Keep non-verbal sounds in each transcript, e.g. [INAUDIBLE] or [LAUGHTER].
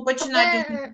починати.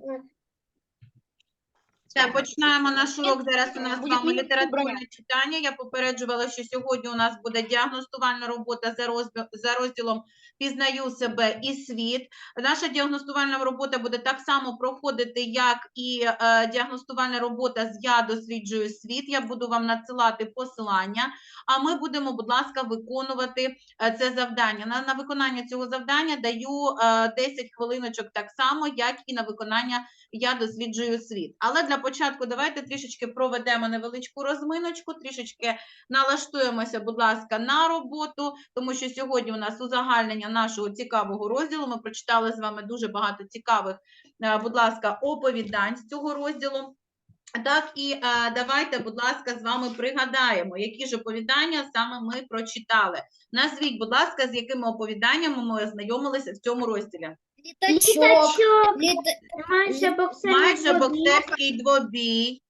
Все, починаємо наш урок. Зараз у нас з вами літературне читання. Я попереджувала, що сьогодні у нас буде діагностувальна робота за розділ- за розділом Пізнаю себе і світ. Наша діагностувальна робота буде так само проходити, як і е, діагностувальна робота з Я досліджую світ. Я буду вам надсилати посилання. А ми будемо, будь ласка, виконувати е, це завдання. На, на виконання цього завдання даю е, 10 хвилиночок так само, як і на виконання я досліджую світ. Але для початку давайте трішечки проведемо невеличку розминочку, трішечки налаштуємося, будь ласка, на роботу, тому що сьогодні у нас узагальнення нашого цікавого розділу. Ми прочитали з вами дуже багато цікавих, е, будь ласка, оповідань з цього розділу. Так, і е, давайте, будь ласка, з вами пригадаємо, які ж оповідання саме ми прочитали. Назвіть, будь ласка, з якими оповіданнями ми ознайомилися в цьому розділі. Літачок. Майже боксерський Майже боксерський двобій.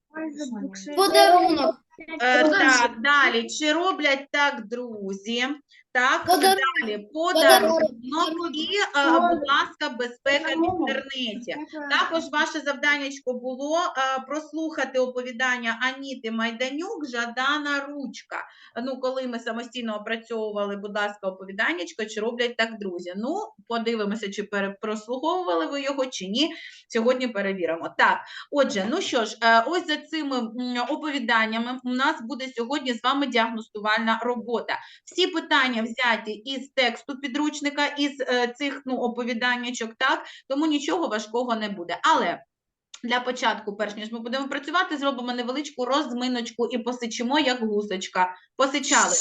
Подарунок. Е, так, далі. Чи роблять так друзі? Так, Подарунок. далі. Подарунок. І, е, будь ласка, безпека в інтернеті. Також ваше завданнячко було е, прослухати оповідання Аніти Майданюк Жадана Ручка. Ну, коли ми самостійно опрацьовували, будь ласка, оповіданнячко, чи роблять так друзі. Ну, подивимося, чи прослуховували ви його, чи ні. Сьогодні перевіримо. Так, отже, ну що ж, е, ось за цими оповіданнями у нас буде сьогодні з вами діагностувальна робота. Всі питання взяті із тексту підручника, із е, цих ну, оповіданнячок, так, тому нічого важкого не буде. Але для початку, перш ніж ми будемо працювати, зробимо невеличку розминочку і посичимо, як гусочка. Посичали.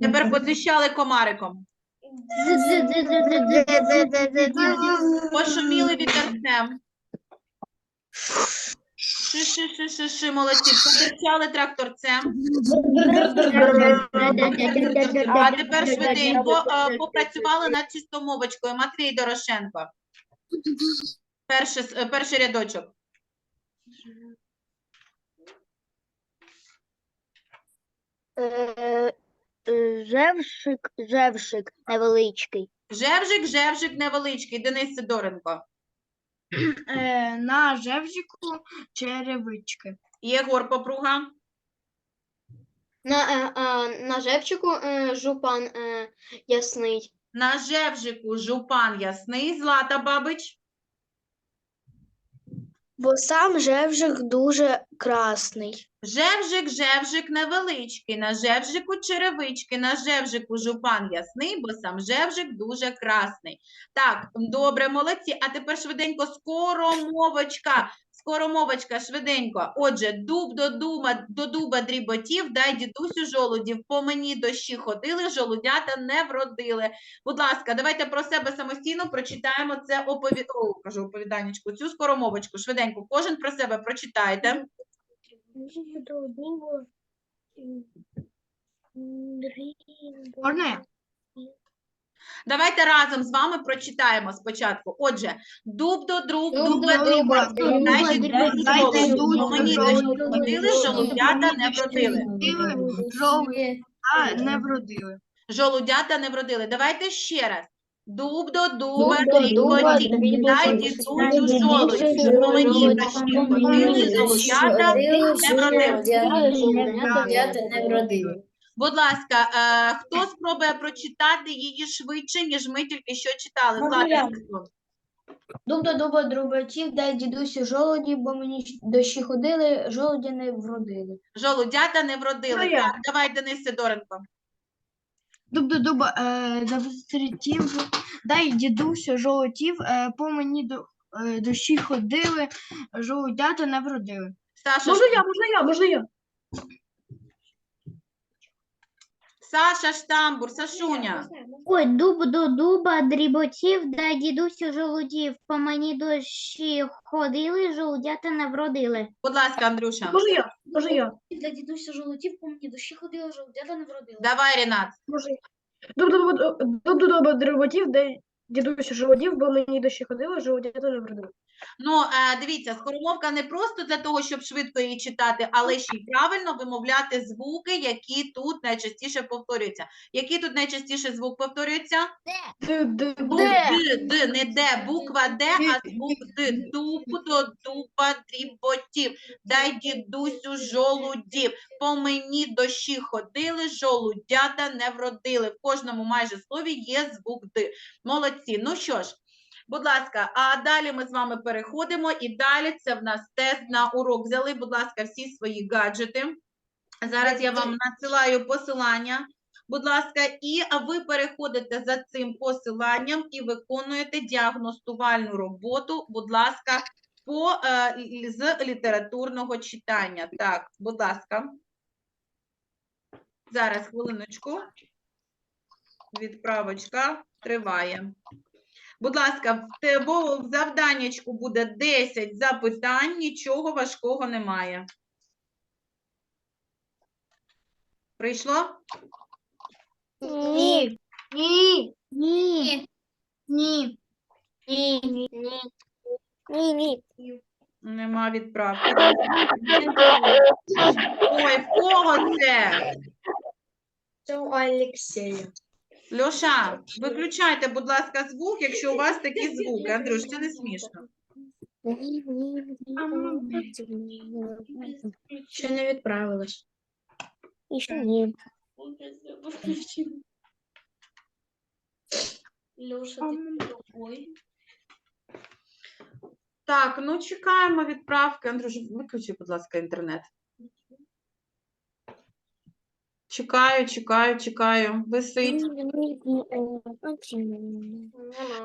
Тепер потріщали комариком. Пошуміли вітерцем. Ши-ши-ши-ши-ши, молодці. Потріщали тракторцем. А тепер швиденько е, попрацювали над чистомовочкою. Матвій Дорошенко. Перший, с- е, перший рядочок. Е, Жевшик, жевшик невеличкий. Жевжик, жевжик невеличкий. Денис Сидоренко. [CLEARS THROAT] Е, на жевжику черевички. Єгор Попруга. На, е, а, на жевчику е, жупан е, ясний. На жевжику жупан ясний. Злата Бабич. Бо сам жевжик дуже красний. Жевжик, жевжик невеличкий, на жевжику черевички, на жевжику жупан ясний, бо сам жевжик дуже красний. Так, добре, молодці. А тепер швиденько скоромовочка. Скоромовочка, швиденько. Отже, дуб до дуба, до дуба дріботів, дай дідусю жолудів. По мені дощі ходили, жолудята не вродили. Будь ласка, давайте про себе самостійно прочитаємо це опові... Кажу, оповіданнячку, цю скоромовочку. Швиденько, кожен про себе прочитайте. Можна? Давайте разом з вами прочитаємо спочатку. Отже, дуб до друг, Дуб дуба до друга, Бо мені ходили, жолудята не вродили. Жолудята не вродили. Давайте ще раз. Дуб до дуба, дріботі, дріботі, дай дідусю дідусю жолудів. Мені дощі ходили, жолудята не вродили. Будь ласка, е, хто спробує прочитати її швидше, ніж ми тільки що читали? Дуб до дуба друбачів, дай дідусю жолоді, бо мені дощі ходили, жолоді не вродили. Жолудята не вродили. Так, давай, Денис Сидоренко. Дуб до дуба е, завстрітів, дай дідусю жолотів, е, по мені до, е, дощі ходили, жолудята не вродили. Саша, Можна я, можна я, можна я. Саша Штамбур, Сашуня. Ой, дуб до дуба, дріботів, да дідусю жолудів. По мені дощі ходили, жолудята не вродили. Будь ласка, Андрюша. Можна я, Може я. Для дідуся жолотівку мені душі ходила, жолодята не вродила. Давай, Рінат. Може я. Дуб-дуб-дуб дреботів, де дідуся жолодів, бо мені дощі ходила, жолодята не вродила. Ну, е, дивіться, скоромовка не просто для того, щоб швидко її читати, але ще й правильно вимовляти звуки, які тут найчастіше повторюються. Який тут найчастіше звук повторюється? Д, д, Д, Д, не Д, буква Д, а звук Д. Дуб до дуба дріботів, дай дідусю жолудів. По мені дощі ходили, жолудята не вродили. В кожному майже слові є звук Д. Молодці. Ну що ж, будь ласка, а далі ми з вами переходимо, і далі це в нас тест на урок. Взяли, будь ласка, всі свої гаджети. Зараз я вам надсилаю посилання. Будь ласка, і ви переходите за цим посиланням і виконуєте діагностувальну роботу, будь ласка, по, е, з літературного читання. Так, будь ласка. Зараз хвилиночку. Відправочка триває. Будь ласка, в те- бо в завданнячку буде 10 запитань, нічого важкого немає. Прийшло? Ні. Ні. Ні. Ні. Ні. Ні. Ні. Ні. Нема відправки. Ой, в кого це? Це у Олексія. Льоша, виключайте, будь ласка, звук, якщо у вас такі [LAUGHS] звуки. Андрюш, це не смішно. Ще не відправилась. Ще ні. Так, ну чекаємо відправки. Андрюш, виключи, будь ласка, інтернет. Чекаю, чекаю, чекаю. Висить.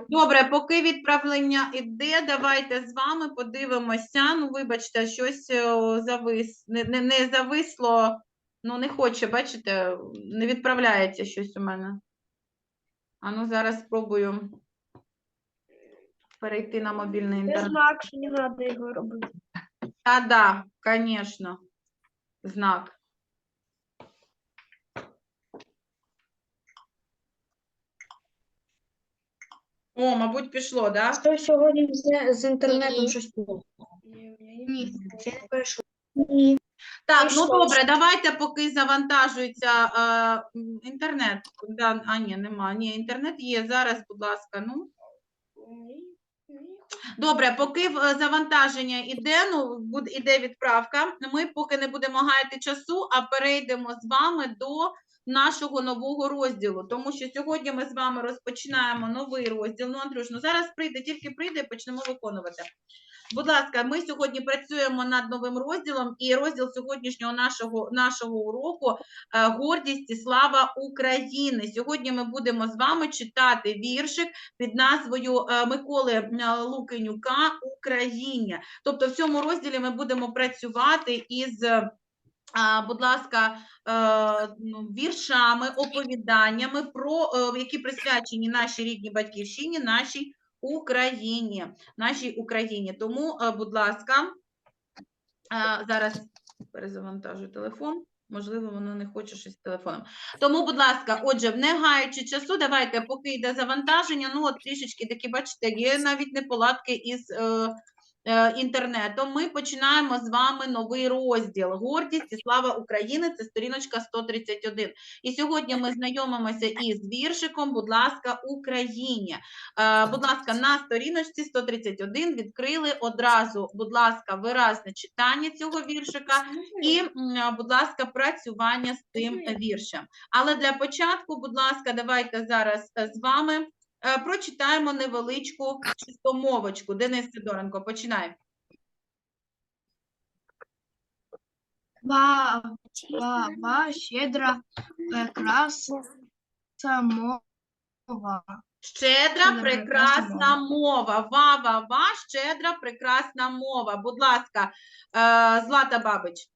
Добре, поки відправлення іде, давайте з вами подивимося. Ну, вибачте, щось е, завис, не, не, не зависло, ну не хоче, бачите, не відправляється щось у мене. А ну зараз спробую перейти на мобільний Це інтернет. знак, що не треба його робити. Та да, звісно. Знак. О, мабуть, пішло, да? Що сьогодні з, з інтернетом Ні. щось плохо. Ні. Ще не перейшло. Так, ну Пішло. добре, давайте поки завантажується е, м, інтернет. Да, а, ні, нема. Ні, інтернет є. Зараз, будь ласка, ну. Добре, поки в- е, завантаження іде, ну, буде, іде відправка, ми поки не будемо гаяти часу, а перейдемо з вами до нашого нового розділу. Тому що сьогодні ми з вами розпочинаємо новий розділ. Ну, Андрюш, ну зараз прийде, тільки прийде, і почнемо виконувати. Будь ласка, ми сьогодні працюємо над новим розділом, і розділ сьогоднішнього нашого, нашого уроку е, гордість і слава України. Сьогодні ми будемо з вами читати віршик під назвою е, Миколи е, Лукенюка Україння. Тобто в цьому розділі ми будемо працювати із. Будь ласка, е, ну, віршами, оповіданнями, про е, які присвячені нашій рідній батьківщині, нашій Україні, нашій Україні. Тому, е, будь ласка, зараз перезавантажу телефон. Можливо, воно не хоче щось з телефоном. Тому, будь ласка, отже, не гаючи часу, давайте, поки йде завантаження, ну от трішечки такі, бачите, є навіть неполадки із інтернетом. Ми починаємо з вами новий розділ Гордість і слава України. Це сторіночка 131. І сьогодні ми знайомимося із віршиком, будь ласка, Україні. Е, будь ласка, на сторіночці 131 відкрили одразу, будь ласка, виразне читання цього віршика і, будь ласка, працювання з тим віршем. Але для початку, будь ласка, давайте зараз е, з вами е, прочитаємо невеличку чистомовочку. Денис Сидоренко, починай. Ва, ва, ва, щедра, прекрасна мова. Щедра, Щедра, прекрасна мова. Ва-ва-ва, щедра, прекрасна мова. Будь ласка, е, Злата Бабич.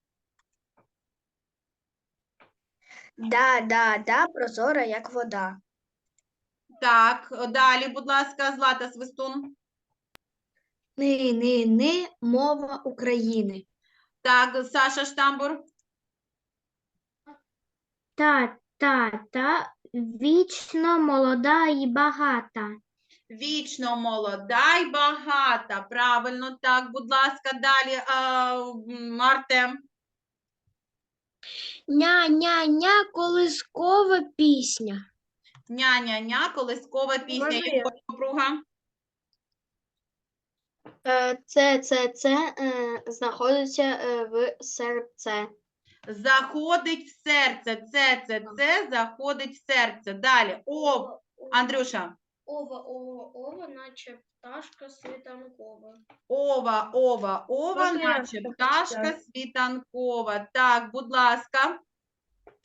Да, да, да, прозора, як вода. Так, далі, будь ласка, Злата Свистун. Ни, ни, ни, мова України. Так, Саша Штамбур. Та, та, та, вічно молода і багата. Вічно молода й багата. Правильно, так, будь ласка, далі, а, Артем. Ня-ня-ня, колискова пісня. Ня-ня-ня, колискова пісня. Я? Якого? Е, Це, це, це е, знаходиться е, в серце. Заходить в серце. Це, це, це, заходить в серце. Далі. О, Андрюша. Ова, ова, ова, наче пташка світанкова. Ова, ова, ова, наче так пташка світанкова. Так, будь ласка.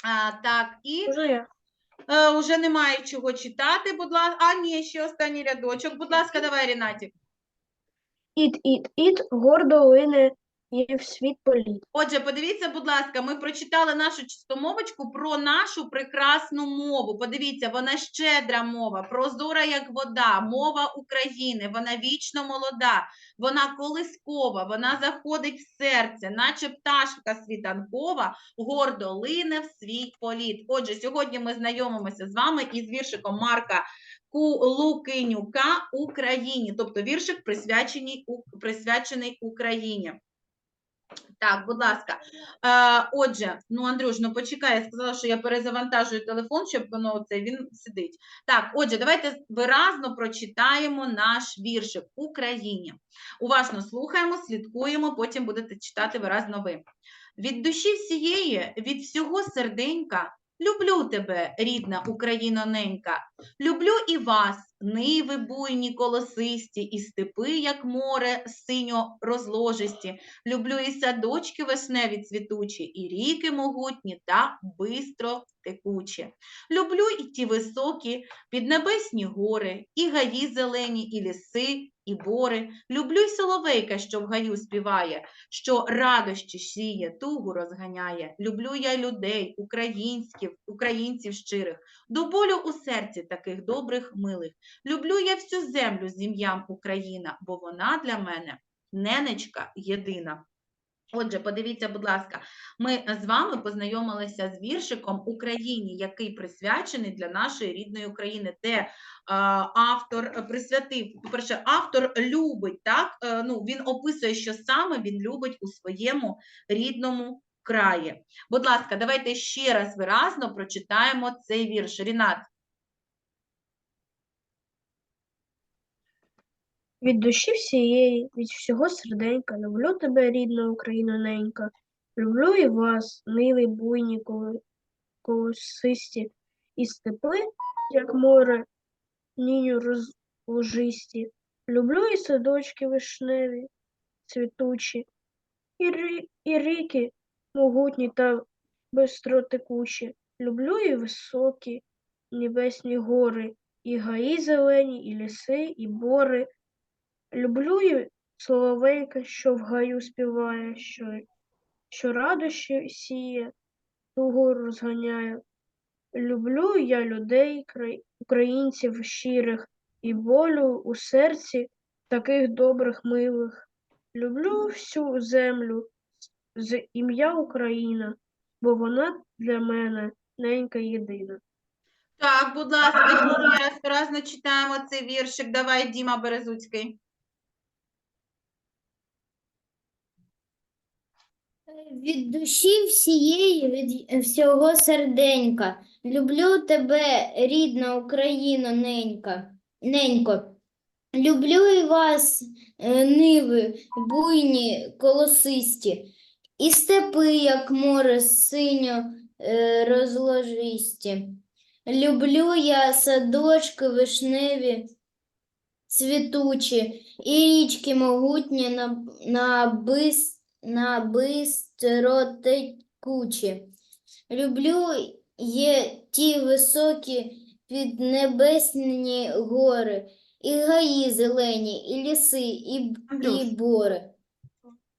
А, так, і е, уже немає чого читати, будь ласка. А, ні, ще останній рядочок. Будь ласка, давай, Рінатік. Іт, іт, іт, гордо лине і в світ політ. Отже, подивіться, будь ласка, ми прочитали нашу чистомовочку про нашу прекрасну мову. Подивіться, вона щедра мова, прозора як вода, мова України, вона вічно молода, вона колискова, вона заходить в серце, наче пташка світанкова, гордо лине в свій політ. Отже, сьогодні ми знайомимося з вами із віршиком Марка Лукинюка Україні, тобто віршик присвячений, присвячений Україні. Так, будь ласка. Е, отже, ну, Андрюш, ну почекай, я сказала, що я перезавантажую телефон, щоб воно це він сидить. Так, отже, давайте виразно прочитаємо наш віршик Україні. Уважно слухаємо, слідкуємо, потім будете читати виразно ви. Від душі всієї, від всього серденька, люблю тебе, рідна Україно ненька. Люблю і вас, ниви буйні, колосисті, і степи, як море, синьо розложисті. Люблю і садочки весневі цвітучі, і ріки могутні та бистро текучі. Люблю і ті високі піднебесні гори, і гаї зелені, і ліси, і бори. Люблю й соловейка, що в гаю співає, що радощі сіє, тугу розганяє. Люблю я людей, українських, українців щирих, до болю у серці таких добрих, милих. Люблю я всю землю з ім'ям Україна, бо вона для мене ненечка єдина. Отже, подивіться, будь ласка, ми з вами познайомилися з віршиком Україні, який присвячений для нашої рідної України, де е, автор присвятив, по-перше, автор любить, так? Е, ну, він описує, що саме він любить у своєму рідному краї. Будь ласка, давайте ще раз виразно прочитаємо цей вірш. Рінат. Від душі всієї, від всього серденька, люблю тебе, рідна Україна ненька. Люблю і вас, ниви буйні, колосисті, і степи, як море, ніню розложисті. Люблю і садочки вишневі, цвітучі, і, і ріки могутні та бистротекучі. Люблю і високі небесні гори, і гаї зелені, і ліси, і бори. Люблю і соловейка, що в гаю співає, що, що радощі сіє, тугу розганяє. Люблю я людей, українців щирих, і болю у серці таких добрих, милих. Люблю всю землю з ім'я Україна, бо вона для мене ненька єдина. Так, будь ласка, раз виразно читаємо цей віршик. Давай, Діма Березуцький. Від душі всієї, від всього серденька. Люблю тебе, рідна Україна, ненька, ненько. Люблю і вас, е, ниви, буйні, колосисті, і степи, як море, синьо е, розложисті. Люблю я садочки вишневі, цвітучі, і річки могутні на, на бис на бистротекучі. Люблю є ті високі піднебесні гори, і гаї зелені, і ліси, і, і бори.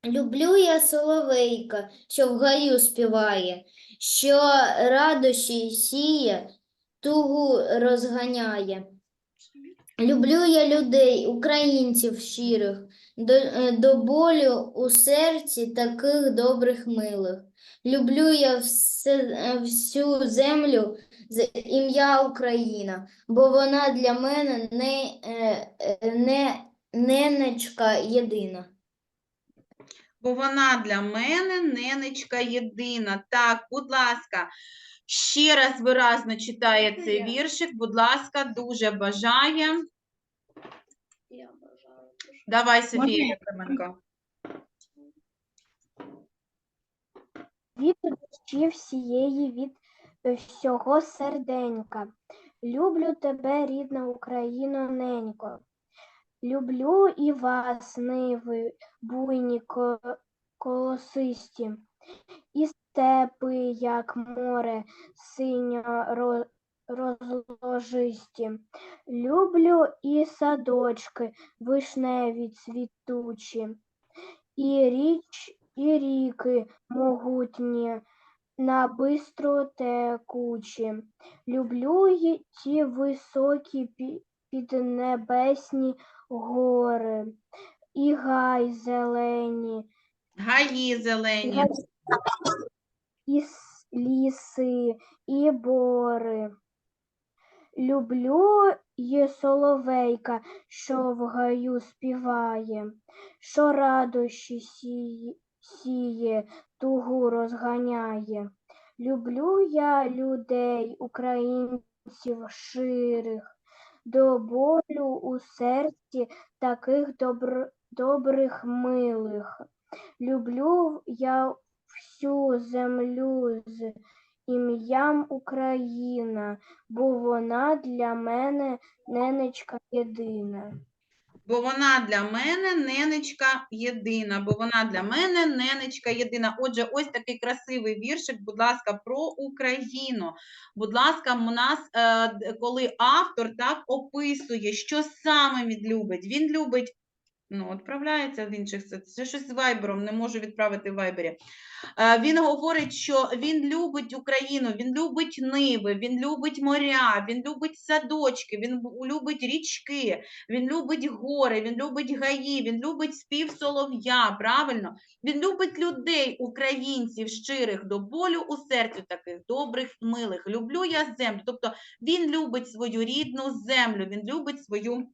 Люблю я соловейка, що в гаю співає, що радощі сіє, тугу розганяє. Люблю я людей, українців щирих, до, е, до болю у серці таких добрих милих. Люблю я все, е, всю землю з ім'я Україна, бо вона для мене не, е, не ненечка єдина. Бо вона для мене ненечка єдина. Так, будь ласка, ще раз виразно читає цей віршик. Будь ласка, дуже бажає. Давай, Софія Єфременко. від душі всієї, від е, всього серденька. Люблю тебе, рідна Україно, ненько. Люблю і вас, ниви, буйні колосисті, і степи, як море, синьо ро- розложисті. Люблю і садочки, вишневі цвітучі, і річ, і ріки могутні, на бистро текучі. Люблю й ті високі пі- піднебесні гори, і гай зелені, Гаї зелені. і ліси, і бори. Люблю й соловейка, що в гаю співає, що радощі сіє, тугу розганяє. Люблю я людей, українців ширих, до болю у серці таких добр, добрих милих. Люблю я всю землю з ім'ям Україна, бо вона для мене ненечка єдина. Бо вона для мене ненечка єдина, бо вона для мене ненечка єдина. Отже, ось такий красивий віршик, будь ласка, про Україну. Будь ласка, у нас, е, коли автор так описує, що саме він любить. Він любить, ну, відправляється в інших, це, це щось з вайбером, не можу відправити в вайбері. Е, Він говорить, що він любить Україну, він любить ниви, він любить моря, він любить садочки, він любить річки, він любить гори, він любить гаї, він любить спів солов'я, правильно? Він любить людей, українців, щирих до болю у серцю таких добрих, милих. Люблю я землю. Тобто він любить свою рідну землю, він любить свою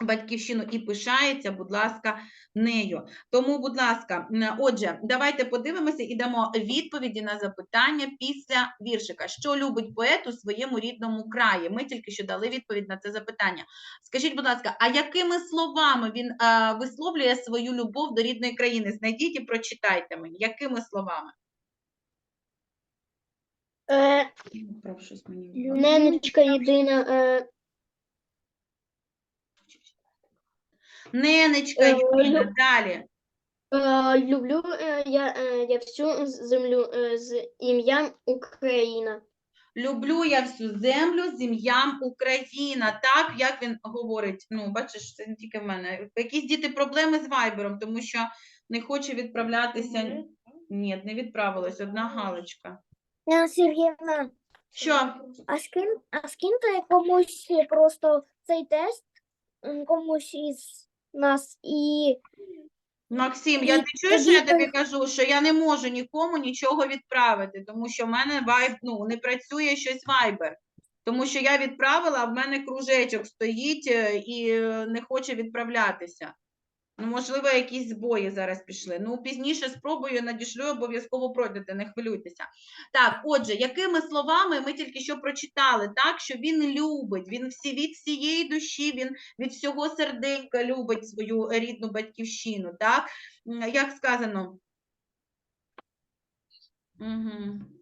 батьківщину і пишається, будь ласка, нею. Тому, будь ласка, отже, давайте подивимося і дамо відповіді на запитання після віршика. Що любить поет у своєму рідному краї? Ми тільки що дали відповідь на це запитання. Скажіть, будь ласка, а якими словами він е, висловлює свою любов до рідної країни? Знайдіть і прочитайте мені. Якими словами? Е, щось мені. ненечка єдина, е, Ненечка, Е, єдина, лю- далі. е, люблю е, я, е, я всю землю е, з ім'ям Україна. Люблю я всю землю з ім'ям Україна. Так, як він говорить. Ну, бачиш, це не тільки в мене. Якісь діти проблеми з вайбером, тому що не хоче відправлятися. Ні, не відправилась. Одна галочка. Сергіївна, Що? а скин, а скиньте комусь просто цей тест, м, комусь із нас і Максим, я ти чуєш, що я тобі кажу, що я не можу нікому нічого відправити, тому що в мене вайб, ну, не працює щось вайбер. Тому що я відправила, а в мене кружечок стоїть е, і е, не хоче відправлятися. Ну, можливо, якісь збої зараз пішли. Ну, пізніше спробую, надішлю, обов'язково пройдете, не хвилюйтеся. Так, отже, якими словами ми тільки що прочитали, так, що він любить, він всі від всієї душі, він від всього серденька любить свою рідну батьківщину, так? Як сказано? Угу.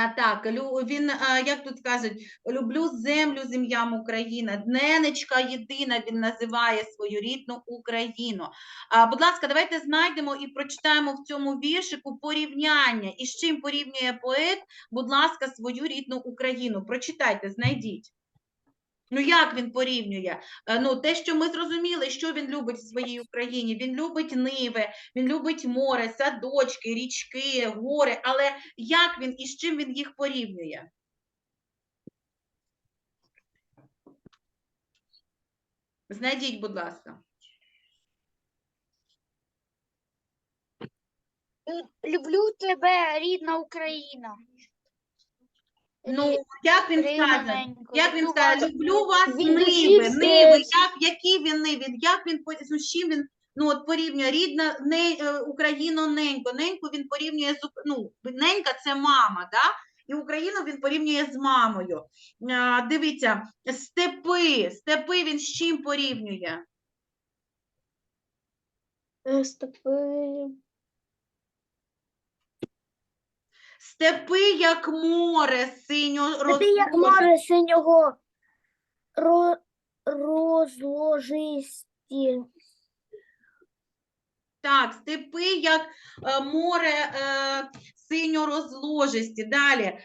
А так, він, як тут кажуть, люблю землю з ім'ям Україна, дненечка єдина, він називає свою рідну Україну. А, будь ласка, давайте знайдемо і прочитаємо в цьому віршику порівняння. І з чим порівнює поет, будь ласка, свою рідну Україну. Прочитайте, знайдіть. Ну, як він порівнює? Е, Ну, те, що ми зрозуміли, що він любить в своїй Україні. Він любить ниви, він любить море, садочки, річки, гори. Але як він і з чим він їх порівнює? Знайдіть, будь ласка. люблю тебе, рідна Україна. Ну, як він скаже? Рівненько, Як він скаже, люблю вас, Він ниви, ниви, як, які він ниви, як він, по- ну, з чим він, ну, от порівнює, рідна, не, е, Україно, ненько, неньку він порівнює з, Ук- ну, ненька це мама, да? І Україну він порівнює з мамою. А, дивіться, степи, степи він з чим порівнює? Е, Стопи. Степи, як море, синьо роз... як море синього ро, розложисті. Так, степи, як е, море е, синьо розложисті. Далі, е,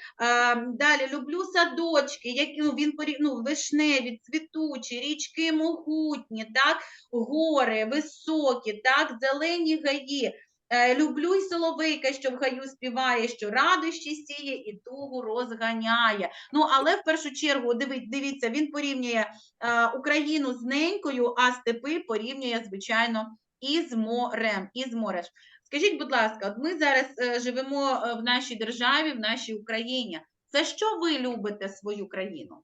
далі люблю садочки, які ну, він порів- ну, вишневі, цвітучі, річки могутні, так, гори високі, так, зелені гаї. Е, люблю й соловейка, що в гаю співає, що радощі сіє і тугу розганяє. Ну, але в першу чергу, дивіться, він порівнює е, Україну з ненькою, а степи порівнює, звичайно, із морем. Із морем. Скажіть, будь ласка, от ми зараз е, живемо в нашій державі, в нашій Україні. За що ви любите свою країну?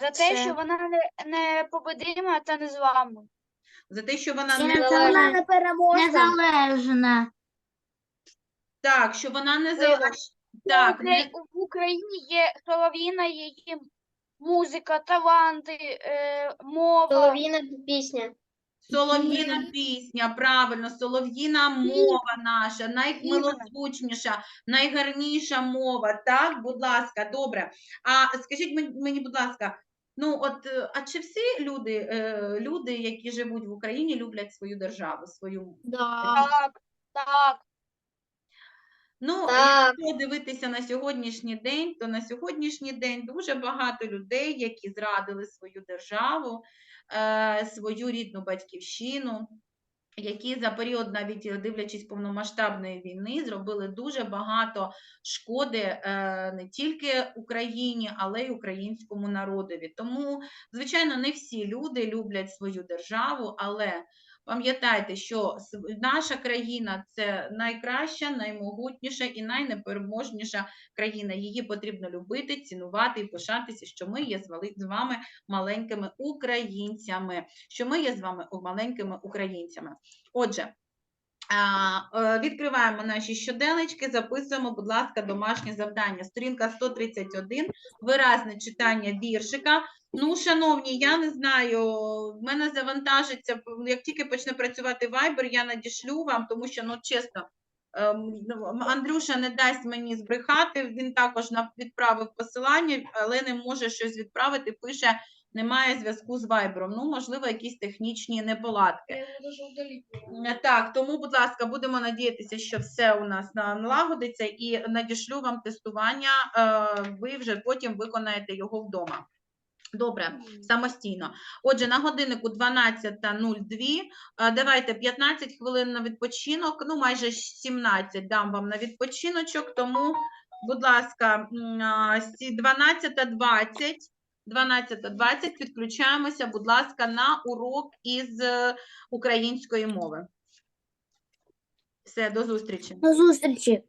За те, Це- що вона не, не та не з вами. За те, що вона Це не Незалежна. не переможна. Незалежна. так, що вона не Вибач. залежить. Так, в, не, в Україні є солов'їна, її музика, таланти, е, мова. Солов'їна пісня. Солов'їна пісня, правильно, солов'їна мова наша, наймилозвучніша, найгарніша мова. Так, будь ласка, добре. А скажіть мені, будь ласка, ну от, е, а чи всі люди, е, люди, які живуть в Україні, люблять свою державу, свою Так, так. Ну, Так. якщо дивитися на сьогоднішній день, то на сьогоднішній день дуже багато людей, які зрадили свою державу, е, свою рідну батьківщину, які за період, навіть е, дивлячись повномасштабної війни, зробили дуже багато шкоди е, не тільки Україні, але й українському народові. Тому, звичайно, не всі люди люблять свою державу, але Пам'ятайте, що наша країна це найкраща, наймогутніша і найнепереможніша країна. Її потрібно любити, цінувати і пишатися, що ми є з вами маленькими українцями. Що ми є з вами маленькими українцями. Отже. Е, Відкриваємо наші щоденнички, записуємо, будь ласка, домашнє завдання. Сторінка 131, виразне читання віршика. Ну, шановні, я не знаю, в мене завантажиться, як тільки почне працювати Viber, я надішлю вам, тому що, ну, чесно, ем, ну, Андрюша не дасть мені збрехати, він також відправив посилання, але не може щось відправити, пише, немає зв'язку з Viber. Ну, можливо, якісь технічні неполадки. Е, Так, тому, будь ласка, будемо надіятися, що все у нас налагодиться і надішлю вам тестування, е, ви вже потім виконаєте його вдома. Добре, самостійно. Отже, на годиннику 12.02. Е, Давайте 15 хвилин на відпочинок, ну майже 17 дам вам на відпочиночок, тому, будь ласка, м, а, 12.20. 12.20 підключаємося, будь ласка, на урок із е, української мови. Все, до зустрічі. До зустрічі.